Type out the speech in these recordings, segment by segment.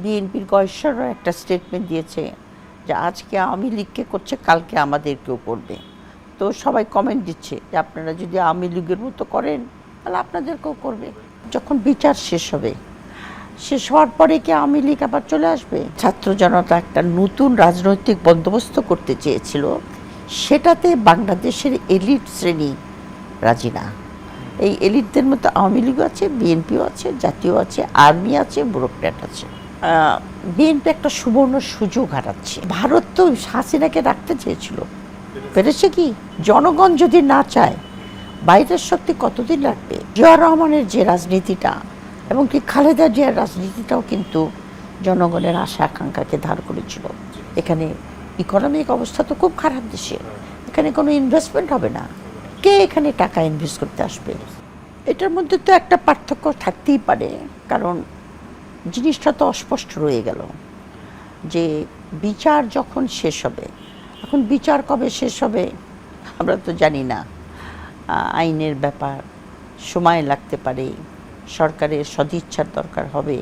বিএনপির গয়েশ্বরও একটা স্টেটমেন্ট দিয়েছে যে আজকে আওয়ামী লীগকে করছে, কালকে আমাদেরকেও করবে। তো সবাই কমেন্ট দিচ্ছে যে আপনারা যদি আওয়ামী লীগের মতো করেন, তাহলে আপনাদেরকেও করবে। যখন বিচার শেষ হবে, শেষ হওয়ার পরে কি আওয়ামী লীগ আবার চলে আসবে? ছাত্র জনতা একটা নতুন রাজনৈতিক বন্দোবস্ত করতে চেয়েছিল, সেটাতে বাংলাদেশের এলিট শ্রেণি রাজি না। এই এলিটদের মধ্যে আওয়ামী লীগও আছে, বিএনপিও আছে, জাতীয় আছে, আর্মি আছে, ব্যুরোক্র্যাট আছে। বিএনপি একটা সুবর্ণ সুযোগ হারাচ্ছে। ভারত তো হাসিনাকে রাখতে চেয়েছিল। পেরেছে কি? জনগণ যদি না চায়, বাইরের শক্তি কতদিন লাগবে জিয়া রহমানের যে রাজনীতিটা এবং কি খালেদা জিয়ার রাজনীতিটাও কিন্তু জনগণের আশা আকাঙ্ক্ষাকে ধার করেছিল। এখানে ইকোনমিক অবস্থা তো খুব খারাপ দেশে। এখানে কোনো ইনভেস্টমেন্ট হবে না। কে এখানে টাকা ইনভেস্ট করতে আসবে? এটার মধ্যে তো একটা পার্থক্য থাকতেই পারে। কারণ জিনিসটা তো অস্পষ্ট রয়ে গেল যে বিচার যখন শেষ হবে, এখন বিচার কবে শেষ হবে আমরা তো জানি না। আইনের ব্যাপার, সময় লাগতে পারে, সরকারের সদিচ্ছার দরকার হবে,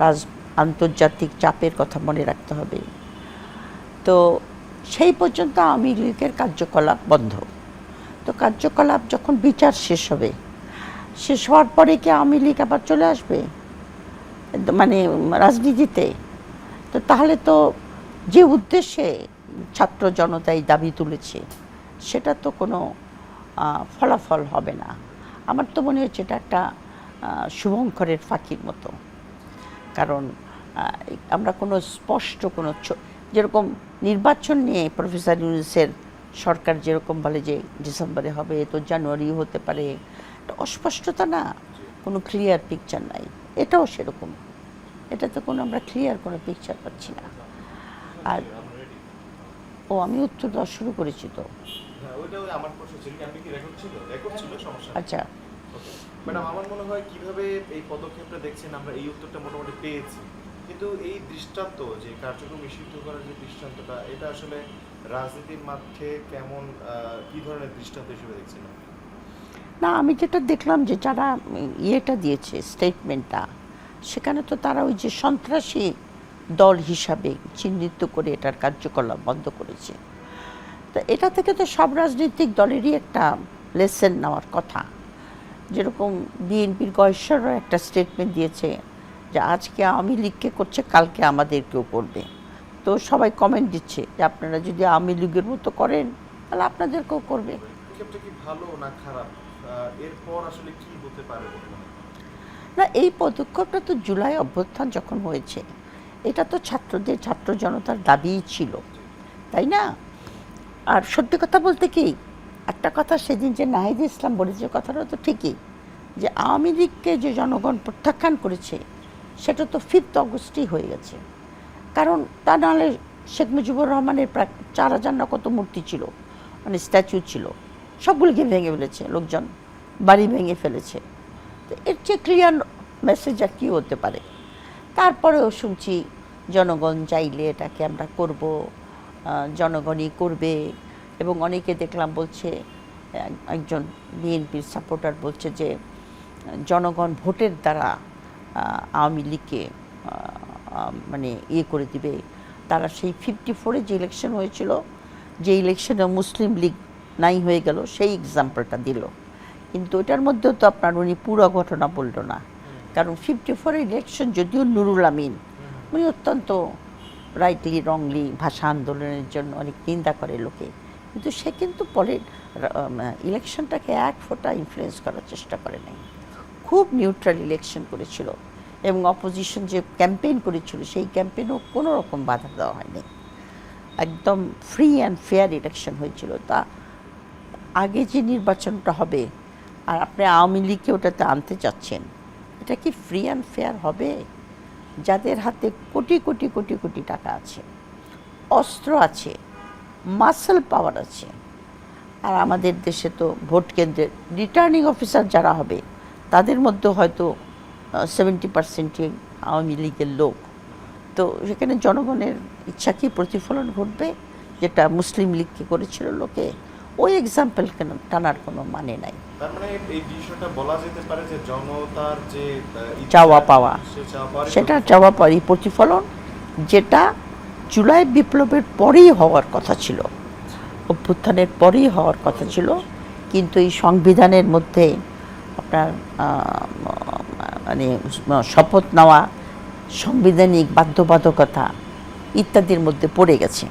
রাজ, আন্তর্জাতিক চাপের কথা মনে রাখতে হবে। তো সেই পর্যন্ত আওয়ামী লীগের কার্যকলাপ বন্ধ। তো কার্যকলাপ যখন বিচার শেষ হবে, শেষ হওয়ার পরে কি আওয়ামী লীগ আবার চলে আসবে? মানে রাজনীতিতে, তো তাহলে তো যে উদ্দেশ্যে ছাত্র জনতা এই দাবি তুলেছে, সেটা তো কোনো ফলাফল হবে না। আমার তো মনে হচ্ছে এটা একটা শুভঙ্করের ফাঁকির মতো। কারণ আমরা কোনো স্পষ্ট কোনো যেরকম নির্বাচন নিয়ে প্রফেসর ইউনুসের সরকার যেরকম বলে যে ডিসেম্বরে হবে, তো জানুয়ারি হতে পারে অস্পষ্টতা না, কোনো ক্লিয়ার পিকচার নাই। এটাও সেরকম। এটাতে কোনো আমরা ক্লিয়ার কোনো পিকচার পাচ্ছি না। আর ও আমি উত্তর দেওয়া শুরু করেছি তো। হ্যাঁ, ওইটা ওই আমার প্রশ্ন ছিল কি রেকর্ড ছিল? রেকর্ড ছিল সমস্যা আচ্ছা। ম্যাডাম আমার মনে হয় কীভাবে এই পদক্ষেপটা দেখছেন আমরা এই উত্তরটা মোটামুটি পেয়েছি। কিন্তু এই দৃষ্টান্ত যে কার্যক্রম নিষিদ্ধ করার যে দৃষ্টান্তটা এটা আসলে রাজনীতির মাঠে কেমন কি ধরনের দৃষ্টান্ত হিসেবে দেখছেন আপনি? না, আমি যেটা দেখলাম যে যারা ইয়েটা দিয়েছে স্টেটমেন্টটা সেখানে তো তারা ওই যে সন্ত্রাসী দল হিসাবে চিহ্নিত করে এটার কার্যকলাপ বন্ধ করেছে। তো এটা থেকে তো সব রাজনৈতিক দলেরই একটা লেসেন নেওয়ার কথা। যেরকম বিএনপির গয়েশ্বরও একটা স্টেটমেন্ট দিয়েছে যে, আজকে আওয়ামী লীগকে করছে, কালকে আমাদেরকেও করবে। তো সবাই কমেন্ট দিচ্ছে যে, আপনারা যদি আওয়ামী লীগের মতো করেন, তাহলে আপনাদেরকেও করবে। ভালো না খারাপ? এরপর আসলে কি হতে পারে? না, এই পদক্ষেপটা তো জুলাই অভ্যুত্থান যখন হয়েছে, এটা তো ছাত্রদের, ছাত্র জনতার দাবিই ছিল, তাই না? আর সত্যি কথা বলতে কি, একটা কথা সেদিন যে নাহিদ ইসলাম বলেছে, কথাটা তো ঠিকই, যে আওয়ামী লীগকে যে জনগণ প্রত্যাখ্যান করেছে, সেটা তো ফিফথ অগস্টই হয়ে গেছে। কারণ তা নাহলে শেখ মুজিবুর রহমানের প্রায় চার হাজার না কত মূর্তি ছিল মানে স্ট্যাচু ছিল। সবগুলিকে ভেঙে ফেলেছে, লোকজন। বাড়ি ভেঙে ফেলেছে। তো এর চেয়ে ক্লিয়ার মেসেজ আর কি হতে পারে? তারপরেও শুনছি, জনগণ চাইলে এটাকে আমরা করব জনগণই করবে। এবং অনেকে দেখলাম বলছে একজন বিএনপির সাপোর্টার বলছে যে, জনগণ ভোটের দ্বারা আওয়ামী লীগকে মানে ইয়ে করে দিবে। তারা সেই ফিফটি ফোরে যে ইলেকশন হয়েছিল, যে ইলেকশনে মুসলিম লীগ নাই হয়ে গেল, সেই এক্সাম্পলটা দিল। কিন্তু এটার মধ্যেও তো আপনার উনি পুরো ঘটনা বলল না। কারণ ফিফটি ফোর ইলেকশন যদিও নুরুল আমিন, উনি অত্যন্ত রাইটলি রংলি ভাষা আন্দোলনের জন্য অনেক নিন্দা করে লোকে। কিন্তু সে কিন্তু পরে ইলেকশনটাকে এক ফোঁটা ইনফ্লুয়েন্স করার চেষ্টা করে নাই। খুব নিউট্রাল ইলেকশন করেছিল এবং অপোজিশন যে ক্যাম্পেইন করেছিল, সেই ক্যাম্পেইনও কোনো রকম বাধা দেওয়া হয়নি। একদম ফ্রি অ্যান্ড ফেয়ার ইলেকশন হয়েছিল। তা আগে যে নির্বাচনটা হবে, আর আপনি আওয়ামী লীগকে ওটাতে আনতে চাচ্ছেন, এটা কি ফ্রি অ্যান্ড ফেয়ার হবে? যাদের হাতে কোটি কোটি কোটি কোটি টাকা আছে, অস্ত্র আছে মাসেল পাওয়ার আছে, আর আমাদের দেশে তো ভোট কেন্দ্রে রিটার্নিং অফিসার যারা হবে, তাদের মধ্যে হয়তো সেভেন্টি পার্সেন্টই আওয়ামী লীগের লোক। তো সেখানে জনগণের ইচ্ছা কি প্রতিফলন ঘটবে? যেটা মুসলিম লীগকে করেছিল লোকে ওই এক্সাম্পল টানার কোনো মানে নাই তার মানে এই বিষয়টা বলা যেতে পারে যে জনতার যে চাওয়া পাওয়া। চাওয়া পাওয়ারই সেটা চাওয়া পারি প্রতিফলন যেটা জুলাই বিপ্লবের পরেই হওয়ার কথা ছিল অভ্যুত্থানের পরেই হওয়ার কথা ছিল কিন্তু এই সংবিধানের মধ্যে আপনার মানে শপথ নেওয়া সাংবিধানিক বাধ্যবাধকতা ইত্যাদির মধ্যে পড়ে গেছে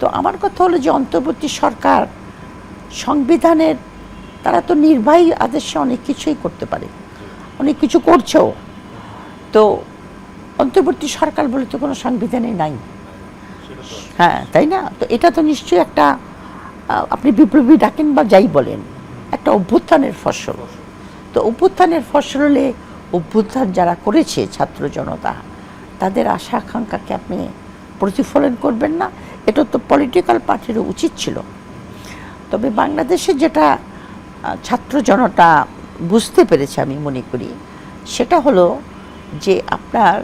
তো আমার কথা হলো যে অন্তর্বর্তী সরকার সংবিধানের, তারা তো নির্বাহী আদেশে অনেক কিছুই করতে পারে। অনেক কিছু করছেও। তো অন্তর্বর্তী সরকার বলে তো কোনো সংবিধানে নাই। হ্যাঁ তাই না? তো এটা তো নিশ্চয়ই একটা আপনি বিপ্লবী ডাকেন বা যাই বলেন, একটা অভ্যুত্থানের ফসল। তো অভ্যুত্থানের ফসল হলে অভ্যুত্থান যারা করেছে ছাত্র জনতা, তাদের আশা আকাঙ্ক্ষাকে আপনি প্রতিফলন করবেন না। এটা তো পলিটিক্যাল পার্টিরও উচিত ছিল। তবে বাংলাদেশে যেটা ছাত্র জনতা বুঝতে পেরেছে আমি মনে করি, সেটা হলো যে আপনার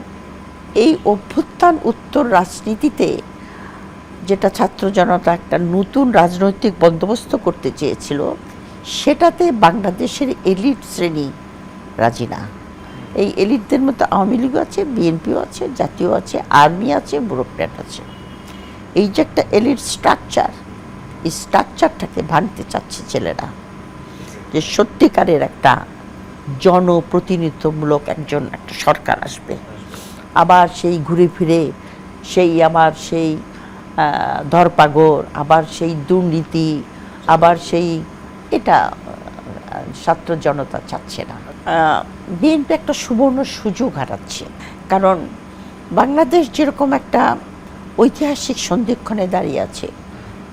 এই অভ্যুত্থান উত্তর রাজনীতিতে যেটা ছাত্র জনতা একটা নতুন রাজনৈতিক বন্দোবস্ত করতে চেয়েছিল, সেটাতে বাংলাদেশের এলিট শ্রেণি রাজি না। এই এলিটদের মধ্যে আওয়ামী লীগ আছে, বিএনপিও আছে, জাতীয় আছে, আর্মি আছে, ব্যুরোক্র্যাট আছে। এই যে একটা এলিট স্ট্রাকচার স্ট্রাকচারটাকে ভাঙতে চাচ্ছে ছেলেরা। যে সত্যিকারের একটা জনপ্রতিনিধিত্বমূলক একজন একটা সরকার আসবে। আবার সেই ঘুরে ফিরে সেই আমার সেই আহ, ধরপাগড় আবার সেই দুর্নীতি আবার সেই এটা ছাত্র জনতা চাচ্ছে না। বিএনপি একটা সুবর্ণ সুযোগ হারাচ্ছে। কারণ বাংলাদেশ যেরকম একটা ঐতিহাসিক সন্ধিক্ষণে দাঁড়িয়ে আছে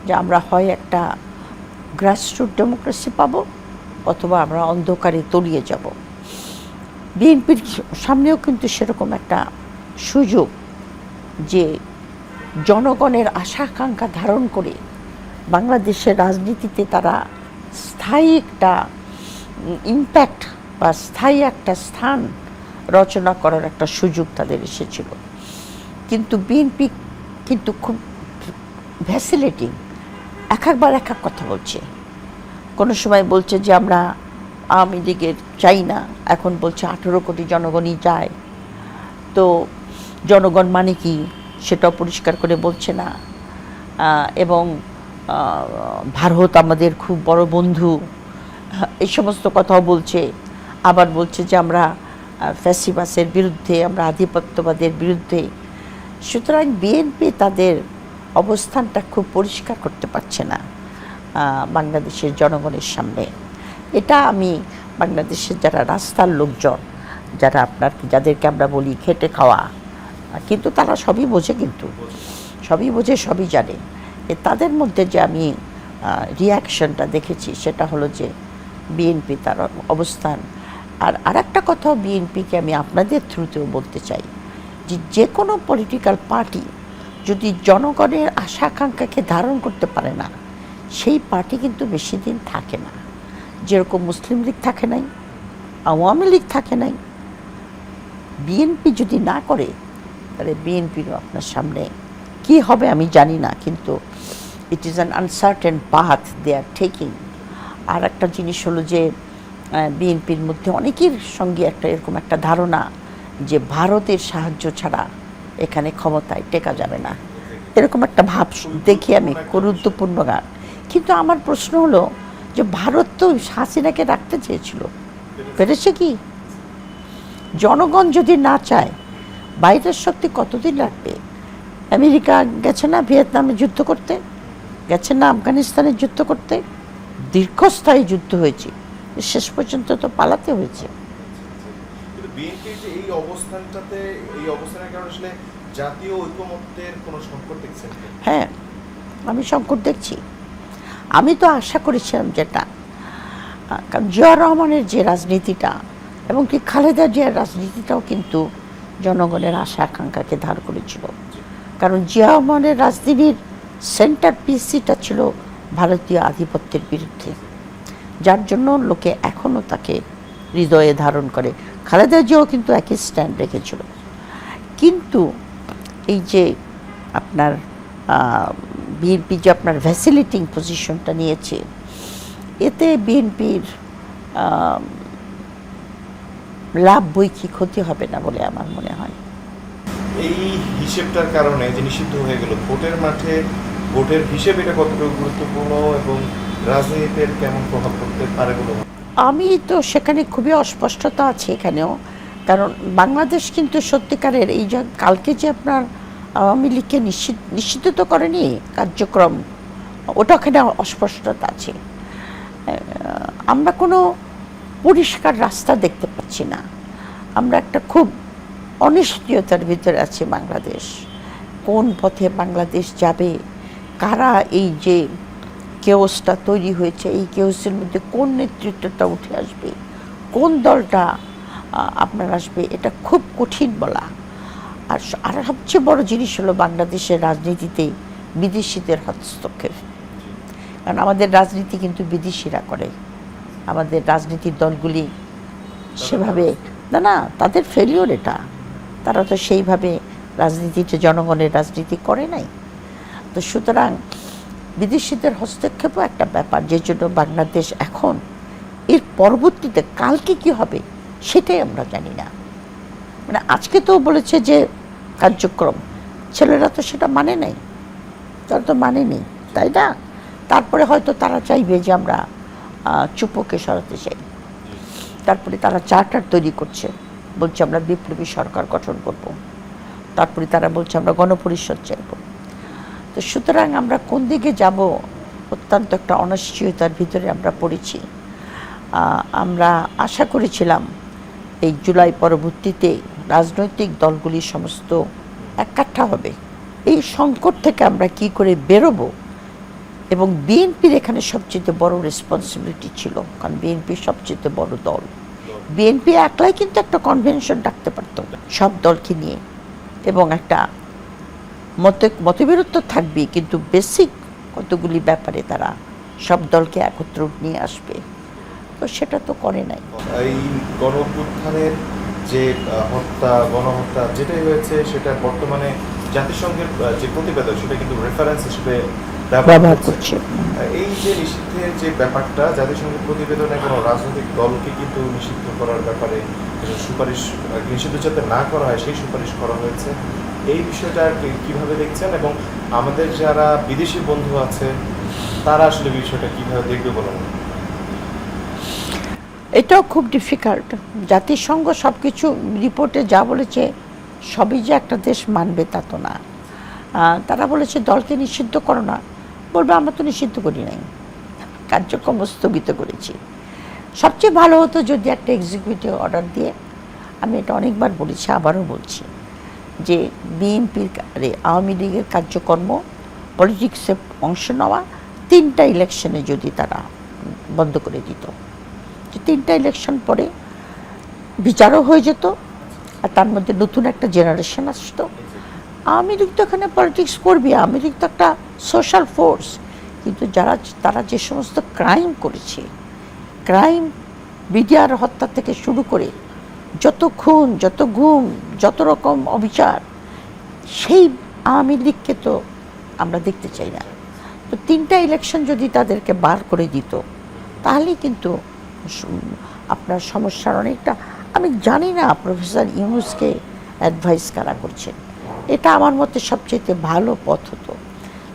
যে আমরা হয় একটা গ্রাসরুট ডেমোক্রেসি পাবো অথবা আমরা অন্ধকারে তলিয়ে যাব। বিএনপির সামনেও কিন্তু সেরকম একটা সুযোগ যে জনগণের আশা আকাঙ্ক্ষা ধারণ করে বাংলাদেশের রাজনীতিতে তারা স্থায়ী একটা ইম্প্যাক্ট বা স্থায়ী একটা স্থান রচনা করার একটা সুযোগ তাদের এসেছিল। কিন্তু বিএনপি কিন্তু খুব ভ্যাসিলেটিং এক একবার এক এক কথা বলছে। কোনো সময় বলছে যে আমরা আওয়ামী লীগের চাই না, এখন বলছে আঠেরো কোটি জনগণই যায় তো জনগণ মানে কি সেটাও পরিষ্কার করে বলছে না। এবং ভারত আমাদের খুব বড় বন্ধু। এই সমস্ত কথাও বলছে। আবার বলছে যে আমরা ফ্যাসিবাসের বিরুদ্ধে, আমরা আধিপত্যবাদের বিরুদ্ধে। সুতরাং বিএনপি তাদের অবস্থানটা খুব পরিষ্কার করতে পারছে না বাংলাদেশের জনগণের সামনে। এটা আমি বাংলাদেশের যারা রাস্তার লোকজন, যারা আপনার যাদেরকে আমরা বলি খেটে খাওয়া, কিন্তু তারা সবই বোঝে কিন্তু, সবই বোঝে, সবই জানে। তাদের মধ্যে যে আমি রিয়াকশনটা দেখেছি সেটা হলো যে বিএনপি তার অবস্থান। আর আরেকটা কথাও বিএনপিকে আমি আপনাদের থ্রুতেও বলতে চাই যে যে কোনো পলিটিক্যাল পার্টি যদি জনগণের আশা আকাঙ্ক্ষাকে ধারণ করতে পারে না, সেই পার্টি কিন্তু বেশি দিন থাকে না। যেরকম মুসলিম লীগ থাকে নাই, আওয়ামী লীগ থাকে নাই। বিএনপি যদি না করে, তাহলে বিএনপিরও আপনার সামনে কি হবে আমি জানি না, কিন্তু it is an uncertain path they are taking আর একটা জিনিস হলো যে বিএনপির মধ্যে অনেকের সঙ্গে একটা এরকম একটা ধারণা যে ভারতের সাহায্য ছাড়া এখানে ক্ষমতায় টেকা যাবে না। এরকম একটা ভাব দেখি আমি গুরুত্বপূর্ণ গান। কিন্তু আমার প্রশ্ন হলো যে ভারত তো হাসিনাকে রাখতে চেয়েছিল। পেরেছে কি? জনগণ যদি না চায়, বাইরের শক্তি কতদিন লাগবে আমেরিকা গেছে না ভিয়েতনামে যুদ্ধ করতে? গেছে না আফগানিস্তানে যুদ্ধ করতে? দীর্ঘস্থায়ী যুদ্ধ হয়েছে। শেষ পর্যন্ত তো পালাতে হয়েছে। বিএনপির যে এই অবস্থানটাতে এই অবস্থানের কারণে আসলে জাতীয় ঐকমত্যের কোনো সংকট দেখছেন হ্যাঁ আমি সংকট দেখছি। আমি তো আশা করেছিলাম যেটা। কারণ জিয়া রহমানের যে রাজনীতিটা এবং কি খালেদা জিয়ার রাজনীতিটাও কিন্তু জনগণের আশা আকাঙ্ক্ষাকে ধার করেছিল। কারণ জিয়া রহমানের রাজনীতির সেন্টার পিসিটা ছিল ভারতীয় আধিপত্যের বিরুদ্ধে। যার জন্য লোকে এখনও তাকে হৃদয়ে ধারণ করে। খালেদা জিয়াও কিন্তু একই স্ট্যান্ড রেখেছিল কিন্তু এই যে আপনার বিএনপি যে আপনার ভ্যাসিলিটিং পজিশনটা নিয়েছে, এতে বিএনপির লাভ বই কি ক্ষতি হবে না বলে আমার মনে হয় এই হিসেবটার কারণে যে নিষিদ্ধ হয়ে গেল, ভোটের মাঠে ভোটের হিসেব এটা কতটুকু গুরুত্বপূর্ণ এবং রাজনীতির কেমন প্রভাব পড়তে পারে বলে? আমি তো সেখানে খুবই অস্পষ্টতা আছে এখানেও। কারণ বাংলাদেশ কিন্তু সত্যিকারের এই যে কালকে যে আপনার আওয়ামী লীগকে নিশ্চিত নিশ্চিত তো করেনি কার্যক্রম, ওটা ওখানে অস্পষ্টতা আছে। আমরা কোনো পরিষ্কার রাস্তা দেখতে পাচ্ছি না। আমরা একটা খুব অনিশ্চয়তার ভিতরে আছে বাংলাদেশ। কোন পথে বাংলাদেশ যাবে, কারা এই যে কেওসটা তৈরি হয়েছে, এই কেওসের মধ্যে কোন নেতৃত্বটা উঠে আসবে? কোন দলটা আপনার আসবে? এটা খুব কঠিন বলা। আর আর সবচেয়ে বড় জিনিস হলো বাংলাদেশের রাজনীতিতে বিদেশিদের হস্তক্ষেপ। কারণ আমাদের রাজনীতি কিন্তু বিদেশিরা করে। আমাদের রাজনীতির দলগুলি সেভাবে, না না, তাদের ফেলিওর এটা। তারা তো সেইভাবে রাজনীতিতে, জনগণের রাজনীতি করে নাই। তো সুতরাং বিদেশিদের হস্তক্ষেপও একটা ব্যাপার, যে জন্য বাংলাদেশ এখন, এর পরবর্তীতে কালকে কি হবে, সেটাই আমরা জানি না। মানে আজকে তো বলেছে যে কার্যক্রম, ছেলেরা তো সেটা মানে নাই, তারা তো মানে নেই, তাই না? তারপরে হয়তো তারা চাইবে যে আমরা চুপোকে সরাতে চাই। তারপরে তারা চার্টার তৈরি করছে, বলছে আমরা বিপ্লবী সরকার গঠন করব। তারপরে তারা বলছে আমরা গণপরিষদ চাইব। তো সুতরাং আমরা কোন দিকে যাব অত্যন্ত একটা অনিশ্চয়তার ভিতরে আমরা পড়েছি। আমরা আশা করেছিলাম এই জুলাই পরবর্তীতে রাজনৈতিক দলগুলি সমস্ত একাঠা হবে। এই সংকট থেকে আমরা কি করে বেরোবো? এবং বিএনপির এখানে সবচেয়ে বড় রেসপন্সিবিলিটি ছিল, কারণ বিএনপি সবচেয়ে বড় দল। বিএনপি একলাই কিন্তু একটা কনভেনশন ডাকতে পারত, সব দলকে নিয়ে। এবং একটা মত মতবিরোধ তো থাকবেই কিন্তু বেসিক কতগুলি ব্যাপারে তারা সব দলকে একত্র নিয়ে আসবে তো সেটা তো করে নাই। এই গণ অভ্যুত্থানের যে হত্যা গণহত্যা যেটাই হয়েছে সেটা বর্তমানে জাতিসংঘের যে প্রতিবেদন সেটা কিন্তু রেফারেন্স হিসেবে ব্যবহার করছে। এই যে নিষিদ্ধের যে ব্যাপারটা জাতিসংঘের প্রতিবেদনে কোনো রাজনৈতিক দলকে কিন্তু নিষিদ্ধ করার ব্যাপারে সুপারিশ নিষিদ্ধ যাতে না করা হয় সেই সুপারিশ করা হয়েছে। এই বিষয়টা কীভাবে দেখছেন? এবং আমাদের যারা বিদেশি বন্ধু আছে, তারা আসলে বিষয়টা কীভাবে দেখবে বলে? মনে এটাও খুব ডিফিকাল্ট জাতিসংঘ সব কিছু রিপোর্টে যা বলেছে, সবই যে একটা দেশ মানবে তা তো না। তারা বলেছে, দলকে নিষিদ্ধ করো না। বলবে, আমরা তো নিষিদ্ধ করি নাই। কার্যক্রম স্থগিত করেছি। সবচেয়ে ভালো হতো যদি একটা এক্সিকিউটিভ অর্ডার দিয়ে, আমি এটা অনেকবার বলেছি, আবারও বলছি। যে বিএনপির আওয়ামী লীগের কার্যকর্ম পলিটিক্সে অংশ নেওয়া, তিনটা ইলেকশনে যদি তারা বন্ধ করে দিত। তিনটা ইলেকশন পরে বিচারও হয়ে যেত, আর তার মধ্যে নতুন একটা জেনারেশন আসতো। আওয়ামী লীগ তো এখানে পলিটিক্স করবে, আওয়ামী লীগ তো একটা সোশ্যাল ফোর্স কিন্তু যারা, তারা যে সমস্ত ক্রাইম করেছে ক্রাইম বিডিআর হত্যা থেকে শুরু করে যত খুন, যত গুম, যত রকম অবিচার, সেই আওয়ামী লীগকে তো আমরা দেখতে চাই না। তো তিনটা ইলেকশন যদি তাদেরকে বার করে দিত তাহলে কিন্তু আপনার সমস্যার অনেকটা, আমি জানি না প্রফেসর ইউনুসকে অ্যাডভাইস কারা করছেন। এটা আমার মতে সবচেয়ে ভালো পথ হতো।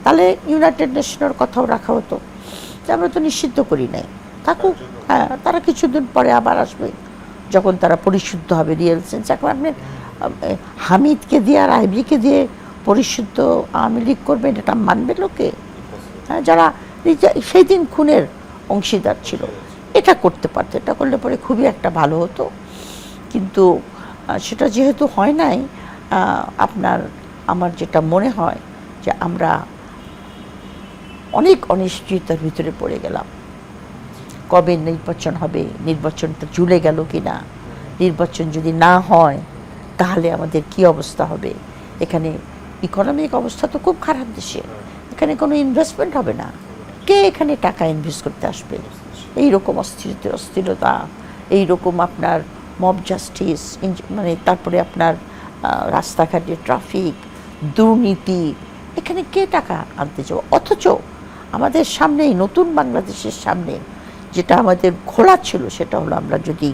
তাহলে ইউনাইটেড নেশনের কথাও রাখা হতো। আমরা তো নিষিদ্ধ করি নাই। থাকুক হ্যাঁ তারা কিছুদিন পরে আবার আসবে। যখন তারা পরিশুদ্ধ হবে রিয়েল সেন্স এখন আপনি হামিদকে দিয়ে আর আইবিকে দিয়ে পরিশুদ্ধ আওয়ামী লীগ করবেন এটা মানবে লোকে? হ্যাঁ যারা সেই দিন খুনের অংশীদার ছিল। এটা করতে পারতো, এটা করলে পরে খুবই একটা ভালো হতো। কিন্তু সেটা যেহেতু হয় নাই আপনার, আমার যেটা মনে হয় যে আমরা অনেক অনিশ্চয়তার ভিতরে পড়ে গেলাম। কবে নির্বাচন হবে? নির্বাচনটা ঝুলে গেল কি না নির্বাচন যদি না হয়, তাহলে আমাদের কি অবস্থা হবে? এখানে ইকোনমিক অবস্থা তো খুব খারাপ দেশে। এখানে কোনো ইনভেস্টমেন্ট হবে না। কে এখানে টাকা ইনভেস্ট করতে আসবে? এই রকম অস্থিরতা অস্থিরতা এই রকম আপনার মব জাস্টিস মানে তারপরে আপনার রাস্তাঘাটে ট্রাফিক দুর্নীতি, এখানে কে টাকা আনতে যাব অথচ আমাদের সামনেই, নতুন বাংলাদেশের সামনে যেটা আমাদের খোলা ছিল, সেটা হলো আমরা যদি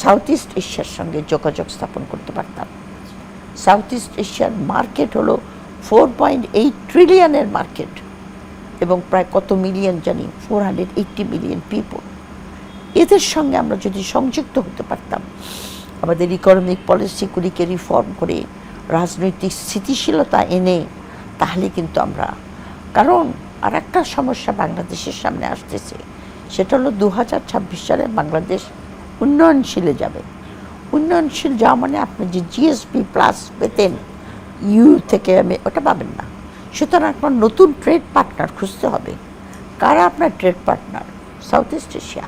সাউথ ইস্ট এশিয়ার সঙ্গে যোগাযোগ স্থাপন করতে পারতাম। সাউথ ইস্ট এশিয়ার মার্কেট হলো ফোর পয়েন্ট এইট ট্রিলিয়নের মার্কেট এবং প্রায় কত মিলিয়ন জানি four hundred eighty million people এদের সঙ্গে আমরা যদি সংযুক্ত হতে পারতাম, আমাদের ইকোনমিক পলিসিগুলিকে রিফর্ম করে, রাজনৈতিক স্থিতিশীলতা এনে, তাহলে কিন্তু আমরা, কারণ আর একটা সমস্যা বাংলাদেশের সামনে আসতেছে সেটা হলো দু হাজার ছাব্বিশ সালে বাংলাদেশ উন্নয়নশীলে যাবে। উন্নয়নশীল যাওয়া মানে আপনি যে জিএসপি প্লাস পেতেন ইউ থেকে আমি ওটা পাবেন না। সুতরাং আপনার নতুন ট্রেড পার্টনার খুঁজতে হবে। কারা আপনার trade partner south east Asia